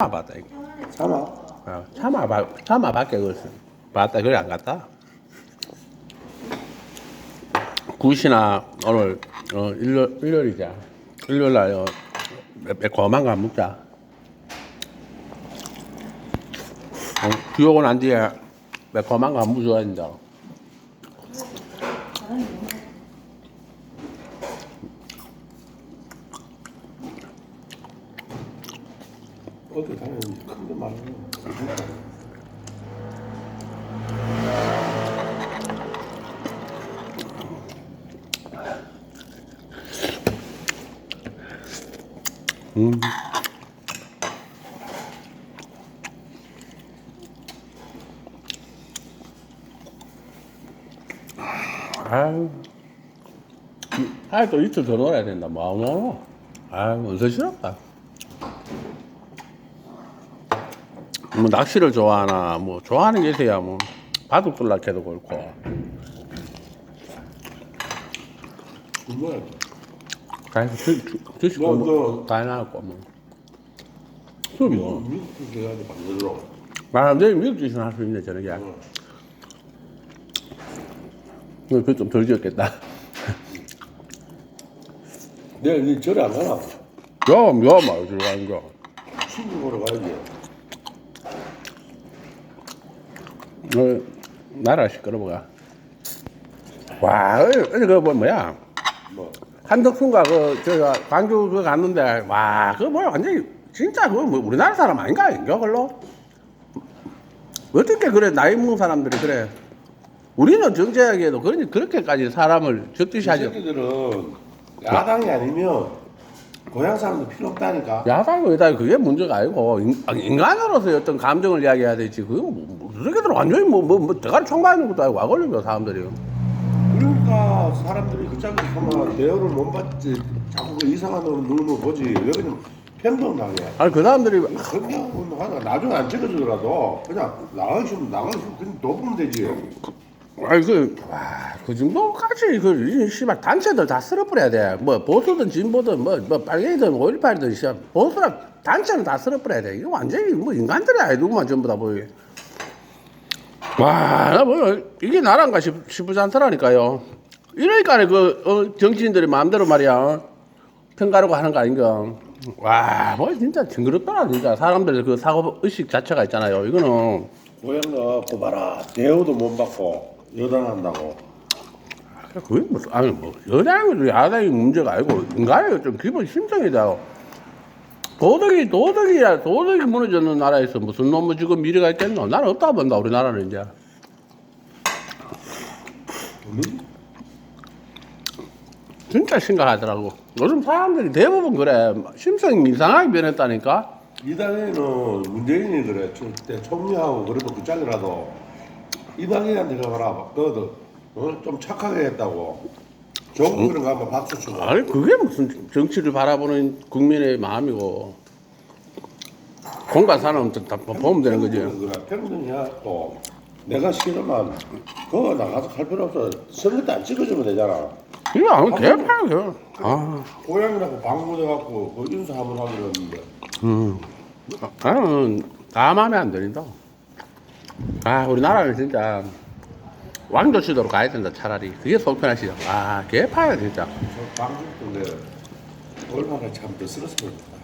참아봤다 이게. 참아. 어, 참아봐 참아밖에 없어. 봤다 그래 안 갔다. 굿이나 오늘 어, 일요일 일요일이자 일요일 날 어, 매- 매콤한 거 먹자. 어, 난 뒤에 매콤한 거 안무 좋아한다. 어디 다니는지 큰데 말이야. 음. 아유. 아또 이틀 더 놀아야 된다. 놀아? 아유, 언제 싫었다. 뭐, 낚시를 좋아하나, 뭐, 좋아하는 게 있어야, 뭐, 바둑 둘라 해도 그렇고. 정말 가서 드, 드시고, 너, 뭐, 다 해놨고, 뭐. 술 뭐. 미국 만들어. 아, 내일 미국 주신 할수 있네, 저녁에. 이거 그좀덜 지었겠다. 내일 니 절에 안 가나? 야, 야, 말 들어가는 거. 친구 보러 가야지. 너, 나라 시끄러워가. 와, 어제, 그, 뭐, 뭐야. 뭐 한덕순가 그, 저, 광주 그 갔는데, 와, 그거 뭐야, 완전히, 진짜 그거 뭐, 우리나라 사람 아닌가, 인가, 걸로? 어떻게 그래, 나이 먹는 사람들이 그래. 우리는 정제하기에도 그러니 그렇게까지 사람을 이 적듯이 하죠. 새끼들은 야당이 아니면 고향 사람도 필요 없다니까. 야당에다 그게 문제가 아니고 인- 아니, 인간으로서의 어떤 감정을 이야기해야 되지 그거 뭐, 뭐, 그 새끼들 완전히 뭐, 뭐, 뭐 대가리 총 맞는 것도 아니고 와 걸리죠 사람들이 그러니까 사람들이 그 짝을 하면 대우를 못 받지. 자꾸 그 이상한 놈 누르면 보지. 왜 그러면 편병당해. 아니 그 사람들이 그냥 하다가 나중에 안 찍어주더라도 그냥 나가기 싫으면 나가기 싫으면 그냥 둬보면 되지. 아니 그와그 정도까지 그이 씨발 단체들 다 쓸어버려야 돼 뭐 보수든 진보든 뭐, 뭐 빨갱이든 5.18이든 씨 보수랑 단체는 다 쓸어버려야 돼. 이거 완전히 뭐 인간들이 아니더구만 전부 다 보이 와나 뭐 이게 나란가 싶, 싶지 않더라니까요. 이러니까 그 어, 정치인들이 마음대로 말이야. 어? 평가하고 하는 거 아닌가. 와뭐 진짜 징그럽더라 진짜. 사람들 그 사고 의식 자체가 있잖아요 이거는. 고향 가고 봐라. 대우도 못 받고 여당한다고. 그게 무슨 아니 뭐 여당이 야당이 문제가 아니고 인간의 좀 기본 심정이다. 도덕이 도덕이야 도덕이 무너졌는 나라에서 무슨 놈의 지금 미래가 있겠노? 나는 없다 본다 우리나라는 이제. 진짜 심각하더라고. 요즘 사람들이 대부분 그래 심성이 이상하게 변했다니까. 이 당에는 문재인이 그래. 때 총리하고 그래도 그 짝이라도 이 당에한테 가봐라. 그것도 어? 좀 착하게 했다고. 거 한번 박수 치고. 아니 그게 무슨 정치를 바라보는 국민의 마음이고 공간 사람 다 보면 되는 거지. 그래. 평등해갖고 내가 싫으면 그거 나가서 할 필요 없어. 선거 때안 찍어주면 되잖아. 이거 안 개판이야. 아, 고향이라고 방문해갖고 그 인사 한번 하기로 했는데. 음. 나는 다 마음에 안 들린다. 아, 우리나라는 진짜 왕조 시도로 가야 된다, 차라리. 그게 속 편하시죠. 아, 개판이야, 진짜. 저 방송도 내 얼마나 참 더스럽습니다.